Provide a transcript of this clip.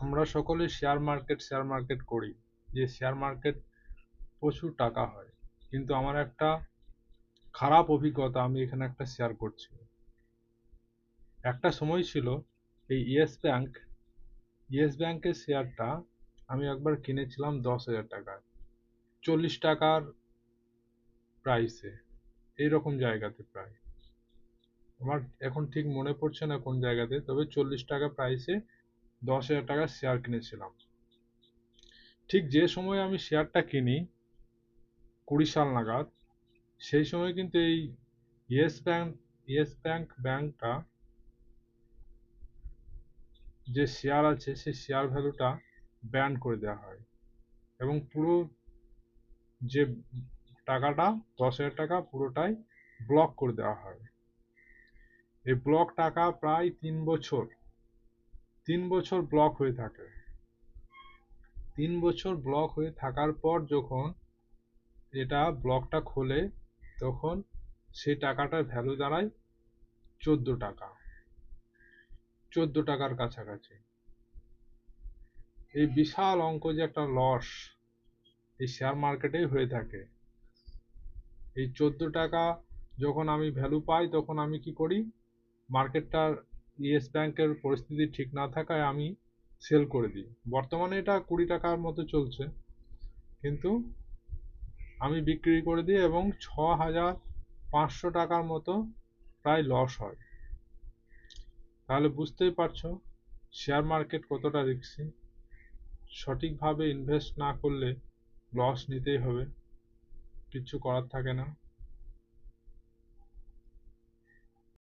আমরা সকলে share market share market করি, যে শেয়ার মার্কেট প্রচুর টাকা হয়। কিন্তু আমার একটা খারাপ অভিজ্ঞতা, আমি এখানে একটা শেয়ার করছি। একটা সময় ছিল, এই ইয়েস ব্যাংক, ইয়েস ব্যাংকের শেয়ারটা আমি একবার কিনেছিলাম দশ হাজার টাকার চল্লিশ টাকার প্রাইসে এইরকম জায়গাতে প্রায়। আমার এখন ঠিক মনে পড়ছে না কোন জায়গাতে, তবে চল্লিশ টাকা প্রাইসে দশ হাজার টাকার শেয়ার কিনেছিলাম। ঠিক যে সময় আমি শেয়ারটা কিনি, কুড়ি সাল নাগাদ, সেই সময় কিন্তু এই ইয়েস ব্যাংক ইয়েস ব্যাংক ব্যাংকটা যে শেয়ার আছে, সেই শেয়ার ভ্যালুটা ব্যান করে দেওয়া হয়। এবং পুরো যে টাকাটা, দশ হাজার টাকা পুরোটাই ব্লক করে দেওয়া হয়। এই ব্লক টাকা প্রায় তিন বছর তিন বছর ব্লক হয়ে থাকে। তিন বছর ব্লক হয়ে থাকার পর যখন এটা ব্লকটা খোলে, তখন সেই টাকাটার ভ্যালু দাঁড়ায় চোদ্দ টাকা। চোদ্দ টাকার কাছাকাছি। এই বিশাল অঙ্ক যে একটা লস এই শেয়ার মার্কেটেই হয়ে থাকে। এই চোদ্দ টাকা যখন আমি ভ্যালু পাই, তখন আমি কি করি? মার্কেটটার ইয়েস ব্যাংকের পরিস্থিতি ঠিক না থাকায় আমি সেল করে দিই। বর্তমানে এটা কুড়ি টাকার মতো চলছে। কিন্তু আমি বিক্রি করে দিই এবং ছ হাজার পাঁচশো টাকার মতো প্রায় লস হয়। তাহলে বুঝতেই পারছ শেয়ার মার্কেট কতটা রিস্কি সঠিকভাবে ইনভেস্ট না করলে লস নিতেই হবে। কিচ্ছু করার থাকে না।